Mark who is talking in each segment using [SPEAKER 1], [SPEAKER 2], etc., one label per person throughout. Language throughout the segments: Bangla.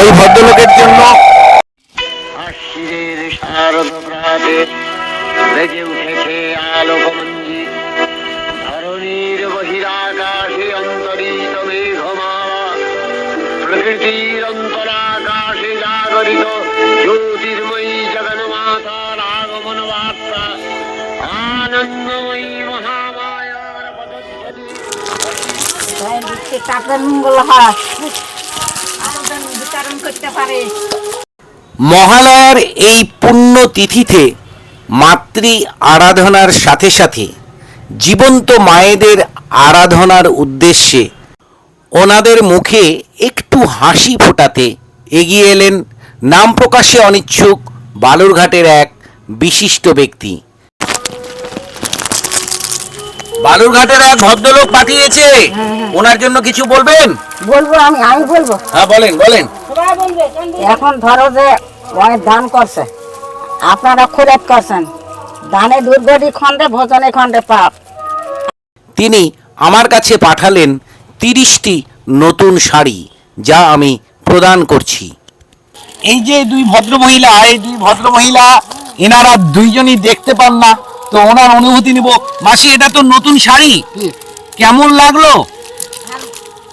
[SPEAKER 1] ওই ভদ্রলোকের জন্য।
[SPEAKER 2] আশ্বিরের শারদ প্রাতে বেজে উঠেছে আলোকমঞ্জি। ধরণীর বহিরাকাশে অন্তরিত মেঘমালা। প্রকৃতির অন্তরাকাশে জাগরিত জ্যোতির্ময়ী জগন্মাতার আগমন বার্তা আনন্দময়ী মহামায়ার পদধ্বনি।
[SPEAKER 3] টাকার মঙ্গল হয়।
[SPEAKER 1] মহালয়ার এই পুণ্য তিথিতে মাতৃ আরাধনার সাথে সাথে জীবন্ত মায়েদের আরাধনার উদ্দেশ্যে ওনাদের মুখে একটু হাসি ফোটাতে এগিয়ে এলেন নাম প্রকাশে অনিচ্ছুক বালুরঘাটের এক বিশিষ্ট ব্যক্তি। বালুরঘাটের এক ভদ্রলোক পাঠিয়েছে। ওনার জন্য কিছু বলবেন?
[SPEAKER 3] বলব আমি আমি বলব।
[SPEAKER 1] হ্যাঁ বলেন বলেন।
[SPEAKER 3] এখন ধরো যে অনেক দান করছে আপনারা খোরাত করছেন দানে দুর্গতি খণ্ডে ভোজনে খণ্ডে পাপ।
[SPEAKER 1] তিনি আমার কাছে পাঠালেন তিরিশটি নতুন শাড়ি যা আমি প্রদান করছি। এই যে দুই ভদ্র মহিলা এই দুই ভদ্র মহিলা এনারা দুইজনই দেখতে পান না তো ওনার অনুভূতি নিব। মাসি এটা তো নতুন শাড়ি। কেমন লাগল?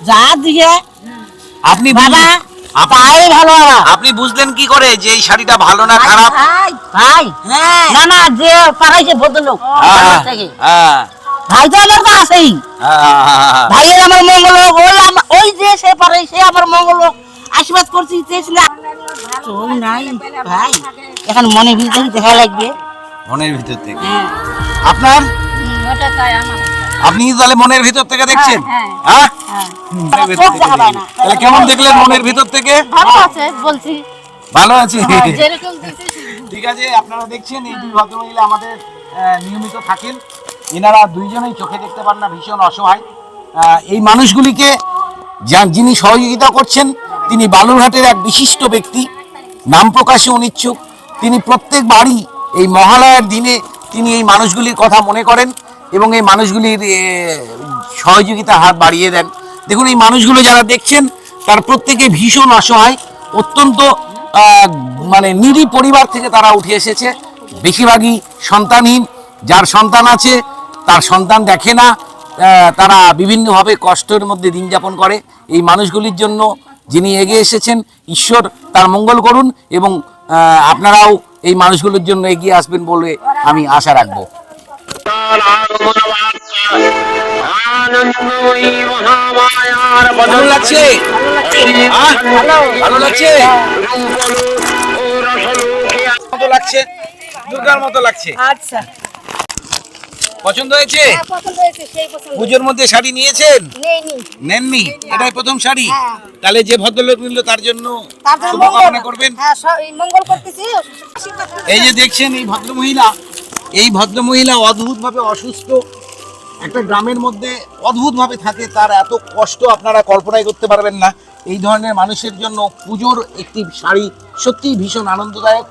[SPEAKER 3] যা দিয়ে
[SPEAKER 1] আপনি
[SPEAKER 3] বাবা
[SPEAKER 1] আপ-
[SPEAKER 3] ভালো বাবা
[SPEAKER 1] আপনি বুঝলেন কি করে যে এই শাড়িটা ভালো না খারাপ?
[SPEAKER 3] ভাই ভাই। না না যে পাঠাইছে ভদ্রলোক।
[SPEAKER 1] হ্যাঁ, হ্যাঁ,
[SPEAKER 3] ভাই তো আমার তো আছেই
[SPEAKER 1] হ্যাঁ।
[SPEAKER 3] ভাইয়ের আমার মঙ্গল হোক ওই যে সে পারে সে আমার মঙ্গল হোক আশীর্বাদ করছি চেয়েছিলাম চোখ নাই ভাই। এখন মনে ভিতরে দেখা লাগবে।
[SPEAKER 1] মনের ভিতর থেকে। আপনার?
[SPEAKER 3] ওটা তাই আমার।
[SPEAKER 1] আপনি কি তাহলে মনের ভিতর থেকে দেখছেন?
[SPEAKER 3] হ্যাঁ,
[SPEAKER 1] হ্যাঁ। তাহলে কেমন দেখলেন মনের ভিতর থেকে?
[SPEAKER 3] ভালো আছে বলছি।
[SPEAKER 1] ভালো আছে। ঠিক আছে আপনারা দেখছেন এই দুই ভদ্রমহিলা আমাদের নিয়মিত থাকেন। এনারা দুইজনেই চোখে দেখতে পান না ভীষণ অসহায়। এই মানুষগুলিকে যা- যিনি সহযোগিতা করছেন তিনি বালুরঘাটের এক বিশিষ্ট ব্যক্তি নাম প্রকাশে অনিচ্ছুক তিনি প্রত্যেক বাড়ি এই মহালয়ার দিনে তিনি এই মানুষগুলির কথা মনে করেন। এবং এই মানুষগুলির সহযোগিতা হাত বাড়িয়ে দেন। দেখুন, এই মানুষগুলো যারা দেখছেন, তার প্রত্যেকে ভীষণ অসহায়, অত্যন্ত মানে নিরি পরিবার থেকে তারা উঠে এসেছে। বেশিরভাগই সন্তানহীন, যার সন্তান আছে, তার সন্তান দেখে না তারা বিভিন্নভাবে কষ্টের মধ্যে দিন যাপন করে। এই মানুষগুলির জন্য যিনি এগিয়ে এসেছেন, ঈশ্বর তার মঙ্গল করুন এবং আপনারাও এই মানুষগুলোর জন্য এগিয়ে আসবেন বলে আমি আশা রাখব।
[SPEAKER 2] তার আগমন বার্তা আনন্দময়ী মহামায়ার
[SPEAKER 1] ভালো লাগছে? ভালো লাগছে?
[SPEAKER 2] ও রসলোকে
[SPEAKER 1] মতো লাগছে? দুর্গার মতো লাগছে।
[SPEAKER 3] আচ্ছা।
[SPEAKER 1] পছন্দ হয়েছে?
[SPEAKER 3] পছন্দ
[SPEAKER 1] পুজোর মধ্যে শাড়ি নিয়েছেন? নেননি? এটাই প্রথম শাড়ি?
[SPEAKER 3] হ্যাঁ।
[SPEAKER 1] তাহলে যে ভদ্রলোক নিল তার জন্য শুভকামনা করবেন।
[SPEAKER 3] হ্যাঁ এই
[SPEAKER 1] যে দেখছেন এই ভদ্র মহিলা এই ভদ্র মহিলা অদ্ভুত ভাবে অসুস্থ। একটা গ্রামের মধ্যে অদ্ভুত ভাবে থাকে, তার এত কষ্ট আপনারা কল্পনাই করতে পারবেন না। এই ধরনের মানুষের জন্য পুজোর একটি শাড়ি সত্যিই ভীষণ আনন্দদায়ক।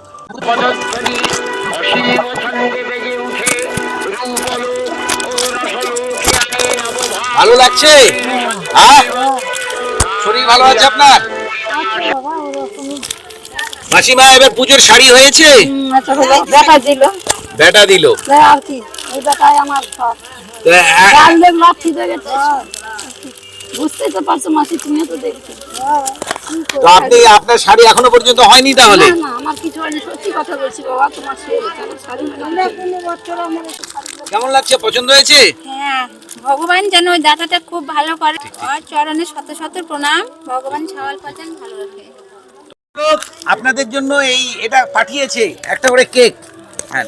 [SPEAKER 1] ভালো লাগছে? শরীর ভালো আছে আপনার? মাসিমা, এবার পুজোর শাড়ি হয়েছে? বেটা দিল।
[SPEAKER 3] আর কি? এই বেটাই আমার সব। বুঝতেই তো পারছ মাসি তুমিও তো দেখছ।
[SPEAKER 1] তো আপনি আপনার শাড়ি এখনও পর্যন্ত হয়নি তাহলে?
[SPEAKER 3] না আমার কিছু হয়নি। সত্যি কথা বলছি বাবা তোমার মানে শাড়ি
[SPEAKER 1] কেমন লাগছে? পছন্দ হয়েছে?
[SPEAKER 4] হ্যাঁ ভগবান যেন ওই দাদাটা খুব ভালো করে। আর চরণে শত শত প্রণাম। ভগবান ছাওয়াল পাচান ভালো রাখে।
[SPEAKER 1] আপনাদের জন্য এই এটা পাঠিয়েছে একটা করে কেক। হ্যাঁ।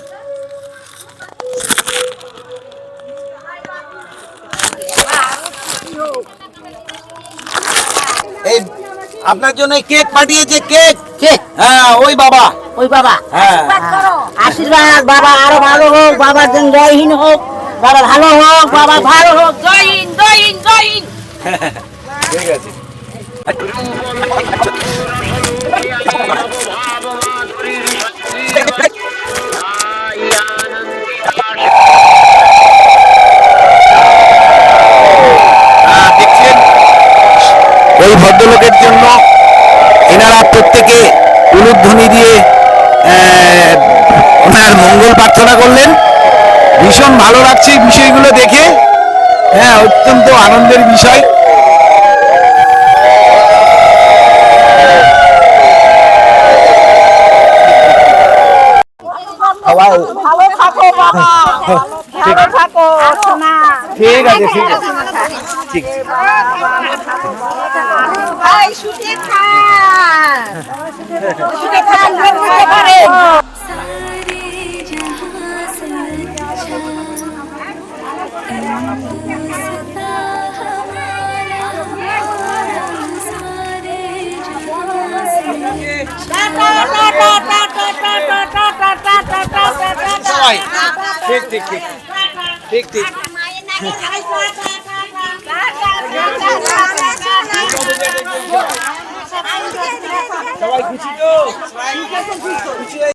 [SPEAKER 1] আপনার জন্য কেক পাঠিয়েছে কেক।
[SPEAKER 3] কেক?
[SPEAKER 1] হ্যাঁ ওই বাবা।
[SPEAKER 3] ওই বাবা?
[SPEAKER 1] হ্যাঁ।
[SPEAKER 3] আশীর্বাদ বাবা আরও ভালো হোক বাবার দিন জয়হীন হোক বাবা ভালো হোক বাবা ভালো হোক জয়হীন জয়হীন জয়হীন
[SPEAKER 1] ঠিক আছে। ওই ভদ্রলোকের জন্য এনারা প্রত্যেকে উলুধ্বনি দিয়ে ওনার মঙ্গল প্রার্থনা করলেন। ভীষণ ভালো লাগছে এই বিষয়গুলো দেখে। হ্যাঁ অত্যন্ত আনন্দের বিষয়।
[SPEAKER 5] ভালো থাকো বাবা। ভালো থাকো। সোনা
[SPEAKER 1] ঠিক আছে। ঠিক আছে। ঠিক
[SPEAKER 5] ভাই
[SPEAKER 1] ঠিক ঠিক ঠিক ঠিক ঠিক ঠিক সবাই খুশি তো?